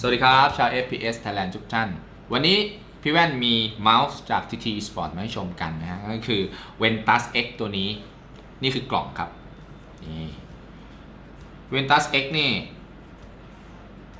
สวัสดีครับ ชาว FPS Thailand ทุกท่าน วันนี้พี่แว่นมีเมาส์จาก TT Sport มาให้ชมกันนะฮะ ก็คือ Ventus X ตัวนี้ นี่คือกล่องครับ นี่ Ventus X นี่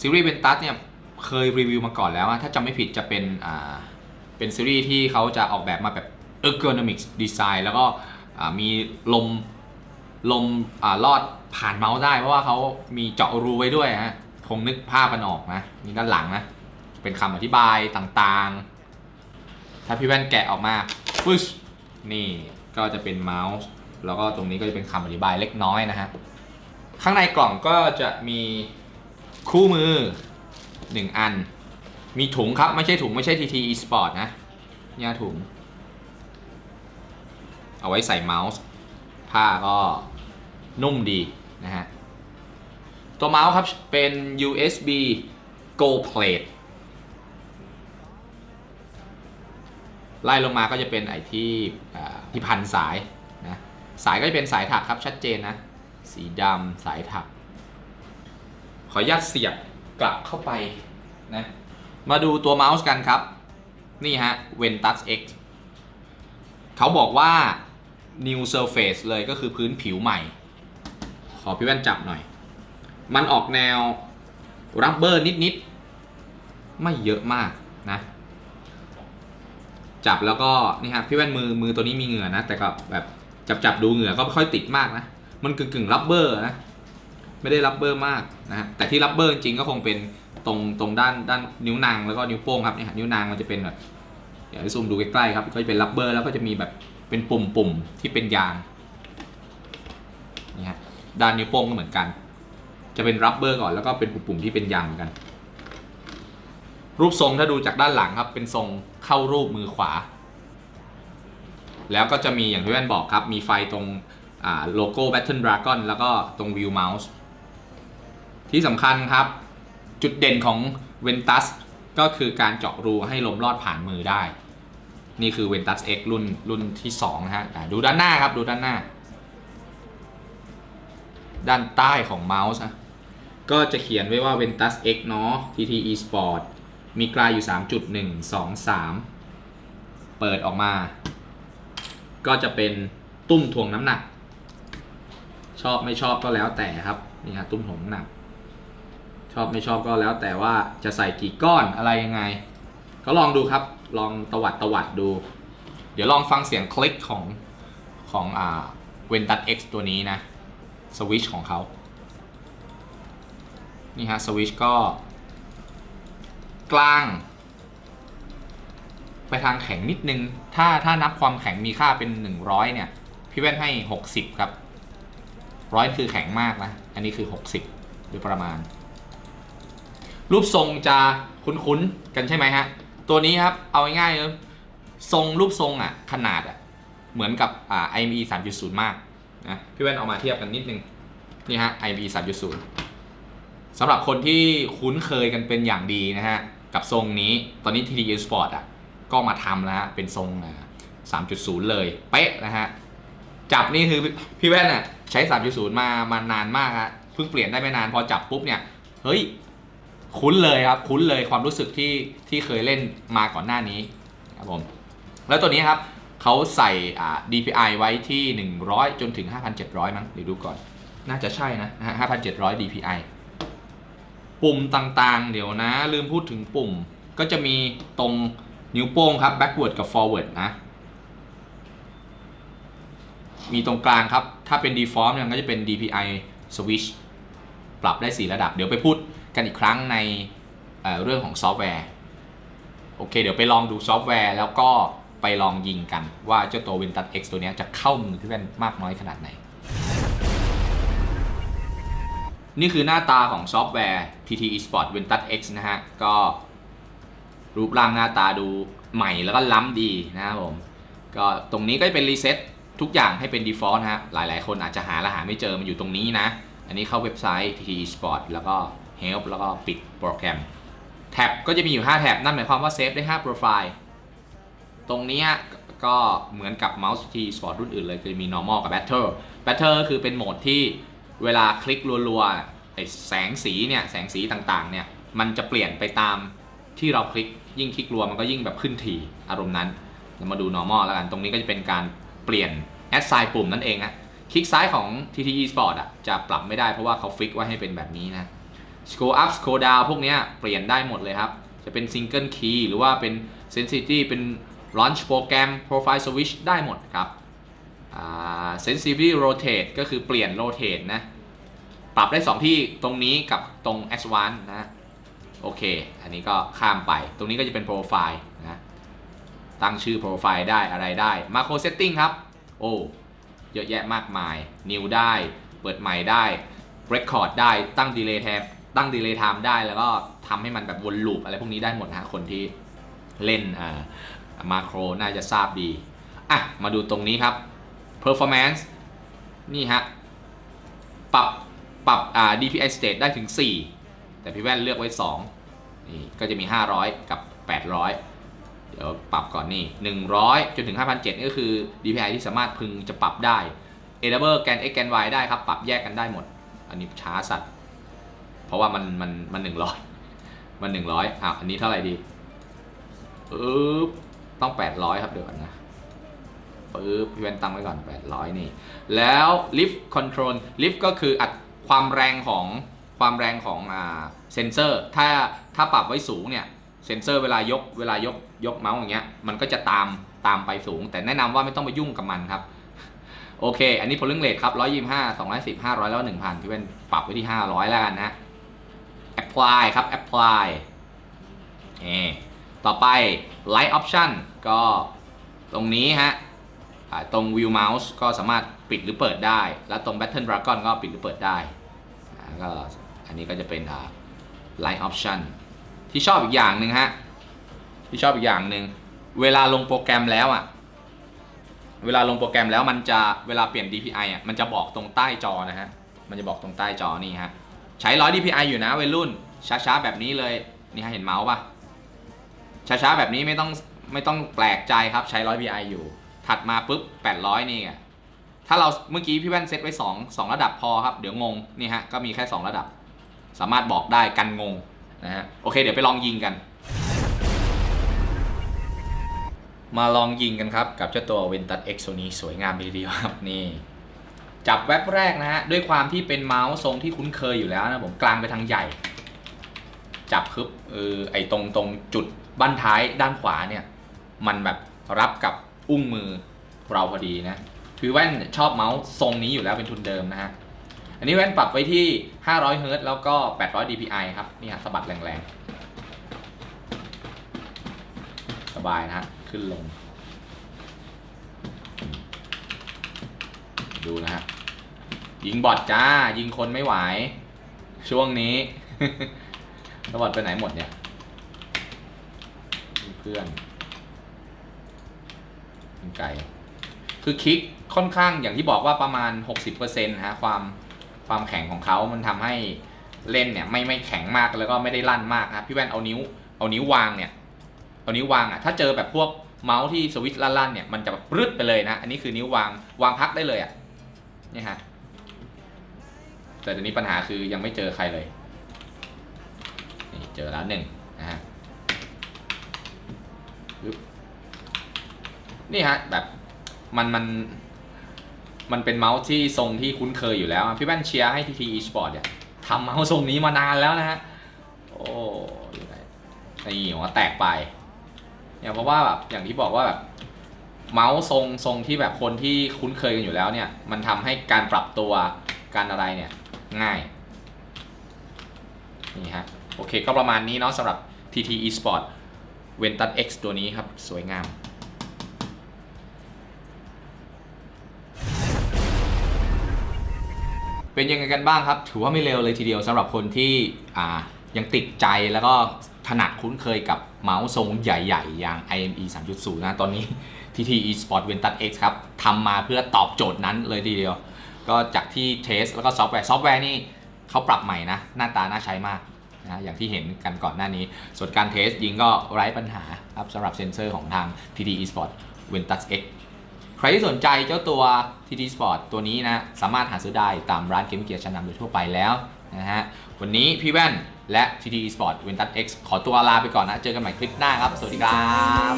ซีรีส์ Ventus เนี่ย เคยรีวิวมาก่อนแล้ว ถ้าจำไม่ผิดจะเป็น อ่า เป็นซีรีส์ที่เขาจะออกแบบมาแบบ ergonomics design แล้วก็อ่ามีลมลมอ่าลอดผ่านเมาส์ได้เพราะว่าเขามีเจาะรูไว้ด้วยฮะ คงนึกภาพกันออกนะ นี่ด้านหลังนะ เป็นคำอธิบายต่างๆ ถ้าพี่แว่นแกะออกมาปึ๊ชนี่ก็จะเป็นเมาส์ แล้วก็ตรงนี้ก็จะเป็นคำอธิบายเล็กน้อยนะฮะ ข้างในกล่องก็จะมีคู่มือ 1 อัน มีถุงครับไม่ใช่ถุงไม่ใช่ TT eSport นะเนี่ยถุง เอาไว้ใส่เมาส์ ผ้าก็นุ่มดีนะฮะ ตัวเมาส์ครับ เป็น USB Gold Plate ไล่ลงมาก็จะเป็นไอที่ที่พันสายนะสายก็จะเป็นสายถักครับชัดเจนนะ สีดำสายถัก ขออนุญาตเสียบกลับเข้าไปนะมาดูตัวเมาส์กันครับ นี่ฮะ Ventus X เขาบอกว่า new surface เลยก็คือพื้นผิวใหม่ ขอพี่แว่นจับหน่อย มันออกแนวรับเบอร์นิดๆ ไม่เยอะมากนะ จับแล้วก็นี่ครับพี่แว่นมือมือตัวนี้มีเหงื่อนะ แต่ก็แบบจับจับดูเหงื่อก็ไม่ค่อยติดมากนะ มันกึ่งกึ่งรับเบอร์นะ ไม่ได้รับเบอร์มากนะแต่ที่รับเบอร์จริงก็คงเป็นตรงตรงด้านด้านนิ้วนางแล้วก็นิ้วโป้งครับนี่ฮะนิ้วนางมันจะเป็นแบบเดี๋ยวให้ซูมดูใกล้ๆครับก็จะเป็นรับเบอร์แล้วก็จะมีแบบเป็นปุ่มๆที่เป็นยางนี่ฮะด้านนิ้วโป้งก็เหมือนกัน จะเป็นรับเบอร์ก่อนแล้วก็เป็นปุ่มๆที่เป็นยางเหมือนกัน รูปทรงถ้าดูจากด้านหลังครับ เป็นทรงเข้ารูปมือขวา แล้วก็จะมีอย่างที่แว่นบอกครับ มีไฟตรงโลโก้ Battle Dragon แล้วก็ตรง View Mouse ที่สำคัญครับ จุดเด่นของ Ventus ก็คือการเจาะรูให้ลมลอดผ่านมือได้ นี่คือ Ventus X รุ่นรุ่นที่2นะฮะดูด้านหน้าครับดูด้านหน้า ด้านใต้ของเมาส์นะ ก็จะเขียนไว้ว่า Ventus X เนาะ TT eSport มีกลายอยู่ 3.123 เปิดออกมา ก็จะเป็นตุ้มถ่วงน้ำหนัก ชอบไม่ชอบก็แล้วแต่ครับ นี่ฮะตุ้มถ่วงน้ำหนัก ชอบไม่ชอบก็แล้วแต่ว่าจะใส่กี่ก้อนอะไรยังไง ก็ลองดูครับ ลองตวัดตวัดดู เดี๋ยวลองฟังเสียงคลิกของของอ่าเวนตัส X ตัวนี้นะ สวิชของเขา นี่ฮะสวิชก็ กลาง ไปทางแข็งนิดนึง ถ้าถ้านับความแข็งมีค่าเป็น 100 เนี่ย พี่แว่นให้ 60 ครับร้อยคือแข็งมากนะ อันนี้คือ 60 โดยประมาณ รูปทรงจะคุ้นๆ กันใช่ไหมฮะ ตัวนี้ครับ เอาง่ายๆเลยทรงรูปทรงอะ ขนาดอะ เหมือนกับอ่า IME 3.0 มากนะ พี่แว่นเอามาเทียบกันนิดนึง นี่ฮะ IME 3.0 สำหรับคนที่คุ้นเคยกันเป็นอย่างดีนะฮะ กับทรงนี้ตอนนี้ TT Sport อะก็มาทำแล้วฮะเป็นทรงอ่า3.0 เลยเป๊ะนะฮะ จับนี่คือพี่แว่นอะใช้ 3.0 มามานานมากฮะเพิ่งเปลี่ยนได้ไม่นานพอจับปุ๊บเนี่ยเฮ้ยคุ้นเลยครับ คุ้นเลยความรู้สึกที่ที่เคยเล่นมาก่อนหน้านี้ครับผมแล้วตัวนี้ครับเขาใส่อ่า DPI ไว้ที่ 100 จนถึง 5,700 มั้งเดี๋ยวดูก่อน น่าจะใช่นะนะฮะ5,700 DPI ปุ่มต่างๆ เดี๋ยวนะ ลืมพูดถึงปุ่ม ก็จะมีตรงนิ้วโป้งครับ backward กับ forward นะ มีตรงกลางครับ ถ้าเป็น default เนี่ยก็จะเป็น DPI switch ปรับได้ 4 ระดับ เดี๋ยวไปพูดกันอีกครั้งในเเรื่องของซอฟต์แวร์ โอเค เดี๋ยวไปลองดูซอฟต์แวร์แล้วก็ไปลองยิงกันว่าเจ้าตัว Ventus X ตัวนี้จะเข้ามือพี่แว่นมากน้อยขนาดไหน นี่คือหน้าตาของซอฟต์แวร์ TT Esport Ventus X นะฮะ ก็รูปร่างหน้าตาดูใหม่แล้วก็ล้ำดีนะครับผม ก็ตรงนี้ก็จะเป็นรีเซ็ตทุกอย่างให้เป็น default นะฮะ หลายๆ คนอาจจะหาและหาไม่เจอมันอยู่ตรงนี้นะ อันนี้เข้าเว็บไซต์ TT Sport แล้วก็ Help แล้วก็ปิดโปรแกรม แท็บก็จะมีอยู่ 5 แท็บ นั่นหมายความว่าเซฟได้ 5 โปรไฟล์ ตรงนี้ก็เหมือนกับเมาส์ TT Sport รุ่นอื่นเลยคือมี normal กับ battle battle คือเป็นโหมดที่ เวลาคลิกรัวๆไอ้แสงสีเนี่ยแสงสีต่างๆเนี่ยมันจะเปลี่ยนไปตามที่เราคลิกยิ่งคลิกรัวมันก็ยิ่งแบบขึ้นทีอารมณ์นั้นเรามาดู normal แล้วกันตรงนี้ก็จะเป็นการเปลี่ยน add sign ปุ่มนั่นเองฮะคลิกซ้ายของ TTE Sport อะจะปรับไม่ได้เพราะว่าเขาฟิกไว้ให้เป็นแบบนี้นะ scroll up scroll down พวกเนี้ยเปลี่ยนได้หมดเลยครับ จะเป็น single key หรือว่าเป็น sensitivity เป็น launch program profile switch ได้หมดครับ อ่า sensitivity rotate ก็คือเปลี่ยน rotate นะ ปรับได้ 2 ที่ตรงนี้กับตรง advanced นะโอเค อันนี้ก็ข้ามไป ตรงนี้ก็จะเป็น profile นะ ตั้งชื่อ profile ได้อะไรได้ macro setting ครับ โอ้เยอะแยะมากมาย new ได้ เปิดใหม่ได้ record ได้ ตั้ง delay time ตั้ง delay time ได้ แล้วก็ทำให้มันแบบวนลูปอะไรพวกนี้ได้หมดนะคนที่เล่นอ่ามาโครน่าจะทราบดี อะ มาดูตรงนี้ครับ performance นี่ฮะ ปรับ ปรับอ่า DPI state ได้ถึง 4 แต่พี่แว่นเลือกไว้ 2 นี่ก็จะมี 500 กับ 800 เดี๋ยวปรับก่อนนี่ 100 จนถึง 5,007นี่ก็คือ DPI ที่สามารถพึงจะปรับได้ a d a b l e แกน x แกน y ได้ครับ ปรับแยกกันได้หมด อันนี้ช้าสัตว์ เพราะว่ามัน มัน มัน 100 มัน 100อะอันนี้เท่าไหร่ดีปึ๊บต้อง 800 ครับเดี๋ยวก่อนนะ ปึ๊บพี่แว่นตั้งไว้ก่อน 800 นี่ แล้ว lift control lift ก็คืออัดความแรงของความแรงของอ่าเซนเซอร์ ถ้าถ้าปรับไว้สูงเนี่ยเซนเซอร์เวลายกเวลายกยกเมาส์อย่างเงี้ยมันก็จะตามตามไปสูง แต่แนะนำว่าไม่ต้องไปยุ่งกับมันครับโอเค อันนี้ polling rate ครับ 125 210 500 แล้ว 1,000พี่เป็นปรับไว้ที่ 500 แล้วกันนะ apply ครับ apply เอต่อไป light option ก็ตรงนี้ฮะ ตรง view mouse ก็สามารถปิดหรือเปิดได้ แล้วตรง battle dragon ก็ปิดหรือเปิดได้ก็อันนี้ก็จะเป็น light option ที่ชอบอีกอย่างหนึ่งฮะ ที่ชอบอีกอย่างหนึ่งเวลาลงโปรแกรมแล้วอะ เวลาลงโปรแกรมแล้วมันจะเวลาเปลี่ยน DPI อะมันจะบอกตรงใต้จอนะฮะ มันจะบอกตรงใต้จอนี่ฮะ ใช้100 DPI อยู่นะวัยรุ่น ช้าๆ แบบนี้เลย นี่ฮะเห็นเมาส์ป่ะช้าๆ แบบนี้ไม่ต้องไม่ต้องแปลกใจครับใช้100 DPI อยู่ ถัดมาปุ๊บ 800 นี่ไงถ้าเราเมื่อกี้พี่แว่นเซตไว้ 2 2 ระดับพอครับ เดี๋ยวงงนี่ฮะก็มีแค่ 2 ระดับ สามารถบอกได้กันงงนะฮะโอเค เดี๋ยวไปลองยิงกัน มาลองยิงกันครับ กับเจ้าตัว Ventus X ตัวนี้สวยงามทีเดียวครับนี่ จับแว็บแรกนะฮะ ด้วยความที่เป็นเมาส์ทรงที่คุ้นเคยอยู่แล้วนะผมกลางไปทางใหญ่ จับคึบเออไอตรงตรงจุดบั้นท้ายด้านขวาเนี่ย มันแบบรับกับ อุ้งมือเราพอดีนะ คือแว่นชอบเมาส์ทรงนี้อยู่แล้วเป็นทุนเดิมนะฮะ อันนี้แว่นปรับไว้ที่ 500เฮิรตซ์แล้วก็ 800 dpi ครับ นี่ฮะสะบัดแรงๆ สบายนะฮะ ขึ้นลง ดูนะฮะ ยิงบอทจ้า ยิงคนไม่ไหว ช่วงนี้แล้วบอทไปไหนหมดเนี่ย เพื่อน ยิงไกลคือคลิกค่อนข้างอย่างที่บอกว่าประมาณ 60%ฮะความความแข็งของเขามันทำให้เล่นเนี่ยไม่ไม่แข็งมากแล้วก็ไม่ได้ลั่นมากนะครับพี่แว่นเอานิ้วเอานิ้ววางเนี่ยเอานิ้ววางอะถ้าเจอแบบพวกเมาส์ที่สวิตช์ลั่นๆเนี่ยมันจะแบบปรึดไปเลยนะ อันนี้คือนิ้ววางวางพักได้เลยอะนี่ฮะแต่ตอนนี้ปัญหาคือยังไม่เจอใครเลยนี่เจอแล้วหนึ่งนะฮะ นี่ฮะแบบมันมันมันเป็นเมาส์ที่ทรงที่คุ้นเคยอยู่แล้ว พี่แว่นเชียร์ให้ TT Esport เนี่ยทำเมาส์ทรงนี้มานานแล้วนะฮะ โอ้ยนี่หัวแตกไปเนี่ยเพราะว่าแบบอย่างที่บอกว่าแบบเมาส์ทรงทรงที่แบบคนที่คุ้นเคยกันอยู่แล้วเนี่ย มันทำให้การปรับตัวการอะไรเนี่ยง่ายนี่ฮะโอเคก็ประมาณนี้เนาะสำหรับ TT Esport Ventus X ตัวนี้ครับ สวยงาม เป็นยังไงกันบ้างครับ ถือว่าไม่เร็วเลยทีเดียวสำหรับคนที่อ่ายังติดใจแล้วก็ถนัดคุ้นเคยกับเมาส์ทรงใหญ่ๆ อย่าง IME 3.0 นะตอนนี้ TT Esport Ventus X ครับทำมาเพื่อตอบโจทย์นั้นเลยทีเดียว ก็จากที่เทสแล้วก็ซอฟต์แวร์ซอฟต์แวร์นี่เขาปรับใหม่นะ หน้าตาน่าใช้มากนะอย่างที่เห็นกันก่อนหน้านี้ ส่วนการเทสยิงก็ไร้ปัญหาครับสำหรับเซนเซอร์ของทาง TT Esport Ventus X ใครที่สนใจเจ้าตัว TT Sport ตัวนี้นะ สามารถหาซื้อได้ตามร้านเกมเกียร์ชั้นนำโดยทั่วไปแล้วนะฮะ วันนี้พี่แว่นและ TT Sport v e n t u s X ขอตัวลาไปก่อนนะ เจอกันใหม่คลิปหน้าครับ สวัสดีครับ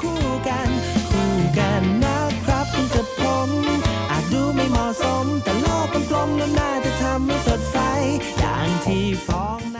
คู่กันคู่กันนะครับคุณกับผมอาจดูไม่เหมาะสม แต่โลกกลมแล้วน่าจะทำให้สดใสอย่างที่ฟ้อง